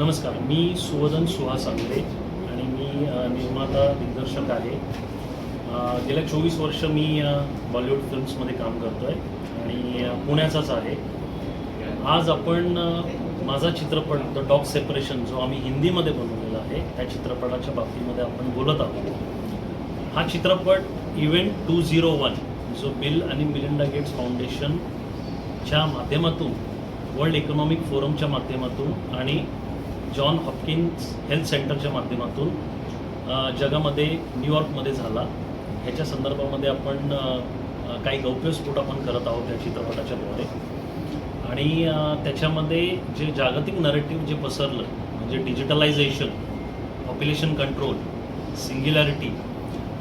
नमस्कार मी सुवदन सुहास आंग्रे आणि मी निर्माता दिग्दर्शक आहे. गेल्या चोवीस वर्ष मी बॉलिवूड फिल्म्समध्ये काम करतो आहे आणि पुण्याचाच आहे. आज आपण माझा चित्रपट द डॉग सेपरेशन जो आम्ही हिंदीमध्ये बनवलेला आहे त्या चित्रपटाच्या बाबतीमध्ये आपण बोलत आहोत. हा चित्रपट इव्हेंट टू झिरो वन जो बिल आणि मिलिंडा गेट्स फाउंडेशनच्या माध्यमातून वर्ल्ड इकॉनॉमिक फोरमच्या माध्यमातून आणि जॉन हॉपकिन्स हेल्थ सेंटरच्या माध्यमातून जगामध्ये न्यूयॉर्कमध्ये झाला. ह्याच्या संदर्भामध्ये आपण काही गौप्यस्फोट आपण करत आहोत या चित्रपटाच्या द्वारे. आणि त्याच्यामध्ये जे जागतिक नरेटिव्ह जे पसरलं म्हणजे डिजिटलायझेशन पॉप्युलेशन कंट्रोल सिंग्युलॅरिटी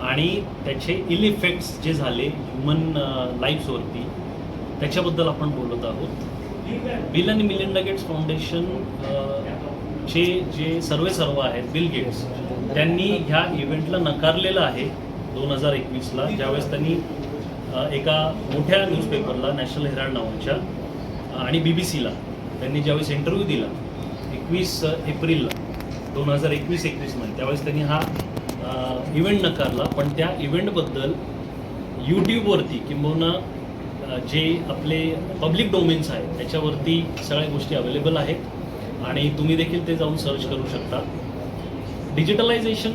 आणि त्याचे इल इफेक्ट्स जे झाले ह्युमन लाईफ्सवरती त्याच्याबद्दल आपण बोलत आहोत. बिल आणि मिलिंडा गेट्स फाउंडेशन चे जे सर्वे सर्व आहेत बिल गेट्स त्यांनी ह्या इव्हेंटला नकारलेलं आहे दोन हजार एकवीसला. ज्यावेळेस त्यांनी एका मोठ्या न्यूजपेपरला नॅशनल हेराल्ड नावाच्या आणि बी बी सीला त्यांनी ज्यावेळेस इंटरव्ह्यू दिला एकवीस एप्रिलला दोन हजार एकवीस एकवीसमध्ये त्यावेळेस त्यांनी हा इव्हेंट नकारला. पण त्या इव्हेंटबद्दल यूट्यूबवरती किंबहुना जे आपले पब्लिक डोमेन्स आहेत त्याच्यावरती सगळ्या गोष्टी अवेलेबल आहेत. आणि तुम्ही देखील ते जाऊन सर्च करू शकता. डिजिटलायझेशन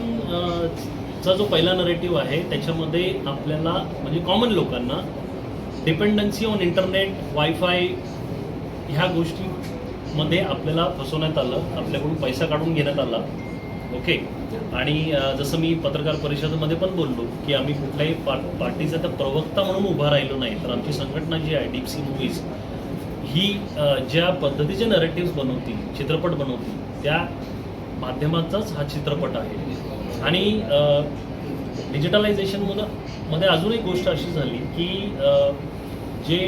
चा जो पहिला नरेटिव्ह आहे त्याच्यामध्ये आपल्याला म्हणजे कॉमन लोकांना डिपेंडन्सी ऑन इंटरनेट वायफाय ह्या गोष्टीमध्ये आपल्याला फसवण्यात आलं आपल्याकडून पैसा काढून घेण्यात आला. ओके आणि जसं मी पत्रकार परिषदेमध्ये पण बोललो की आम्ही कुठल्याही पा पार्टीचा तर प्रवक्ता म्हणून उभा राहिलो नाही तर आमची संघटना जी आहे डीपसी मूवीज ही ज्या पद्धतीचे नरेटिव्ह बनवतील चित्रपट बनवतील त्या माध्यमाचाच हा चित्रपट आहे. आणि डिजिटलायझेशनमध्ये मध्ये अजून एक गोष्ट अशी झाली की जे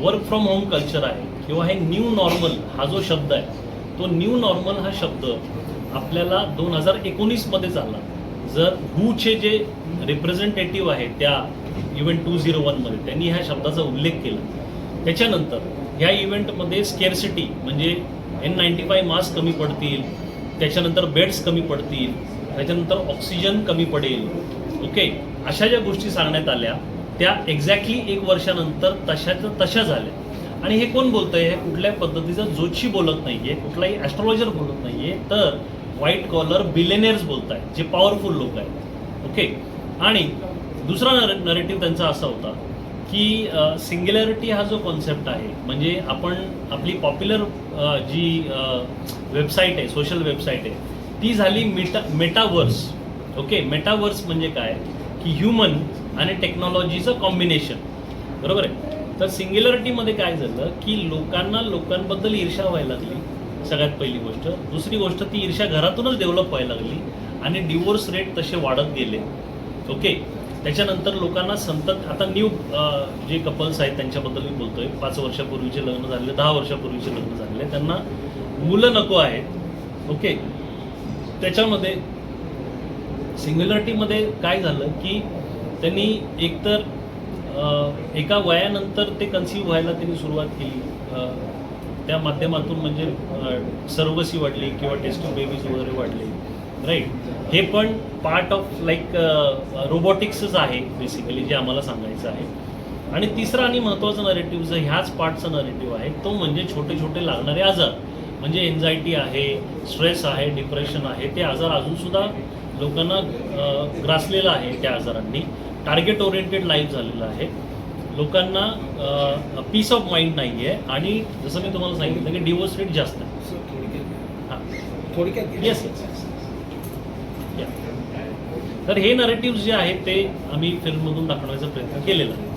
वर्क फ्रॉम होम कल्चर आहे किंवा हे न्यू नॉर्मल हा जो शब्द आहे तो न्यू नॉर्मल हा शब्द आपल्याला दोन हजार एकोणीसमध्येच आला जर हूचे जे रिप्रेझेंटेटिव्ह आहे त्या इव्हेंट टू झिरो वनमध्ये त्यांनी ह्या शब्दाचा उल्लेख केला. त्याच्यानंतर ह्या इव्हेंटमध्ये स्केअरसिटी म्हणजे एन नाईन्टी फाय मास्क कमी पडतील त्याच्यानंतर बेड्स कमी पडतील त्याच्यानंतर ऑक्सिजन कमी पडेल. ओके अशा ज्या गोष्टी सांगण्यात आल्या त्या एक्झॅक्टली एक वर्षानंतर तशाच्या तशा झाल्या. आणि हे कोण बोलतंय? हे कुठल्या पद्धतीचा जोशी बोलत नाहीये कुठलाही ॲस्ट्रॉलॉजर बोलत नाहीये तर व्हाईट कॉलर बिलेनियर्स बोलत आहेत जे पॉवरफुल लोक आहेत. ओके आणि दुसरा नरेटिव्ह त्यांचा असा होता की सिंग्युलॅरिटी हा जो कॉन्सेप्ट आहे म्हणजे आपण आपली पॉप्युलर जी वेबसाईट आहे सोशल वेबसाईट आहे ती झाली मेटा मेटावर्स ओके मेटावर्स म्हणजे काय? की ह्युमन आणि टेक्नॉलॉजीचं कॉम्बिनेशन बरोबर आहे? तर सिंग्युलरिटीमध्ये काय झालं की लोकांना लोकांबद्दल ईर्षा व्हायला लागली सगळ्यात पहिली गोष्ट. दुसरी गोष्ट ती ईर्षा घरातूनच डेव्हलप व्हायला लागली आणि डिवोर्स रेट तसे वाढत गेले. ओके त्याच्यानंतर लोकांना संतत आता न्यू जे कपल्स आहेत त्यांच्याबद्दल मी बोलतोय. पाच वर्षापूर्वीचे लग्न झालेले दहा वर्षापूर्वीचे लग्न झालेले. त्यांना मुलं नको आहेत ओके त्याच्यामध्ये सिंग्युलरिटीमध्ये काय झालं की त्यांनी एकतर एका वयानंतर ते कन्सिव्ह व्हायला त्यांनी सुरुवात केली. त्या माध्यमातून म्हणजे सर्वसी वाढली किंवा टेस्टिंग बेबीज वगैरे वाढले. राईट हे पण पार्ट ऑफ लाईक रोबोटिक्सच आहे बेसिकली जे आम्हाला सांगायचं आहे. आणि तिसरा आणि महत्त्वाचा नरेटिव्ह जर ह्याच पार्टचा नरेटिव्ह आहे तो म्हणजे छोटे छोटे लागणारे आजार. म्हणजे एन्झायटी आहे स्ट्रेस आहे डिप्रेशन आहे. ते आजार अजूनसुद्धा लोकांना अ, ग्रासलेलं आहे त्या आजारांनी. टार्गेट ओरिएंटेड लाईफ झालेलं आहे. लोकांना पीस ऑफ माइंड नाही आहे आणि जसं मी तुम्हाला सांगितलं की डिवोर्स रेट जास्त आहे. हां. थोडक्यात येस येस तर हे नरेटिव्ह जे आहेत ते आम्ही फिल्ममधून दाखवण्याचा प्रयत्न केलेला आहे.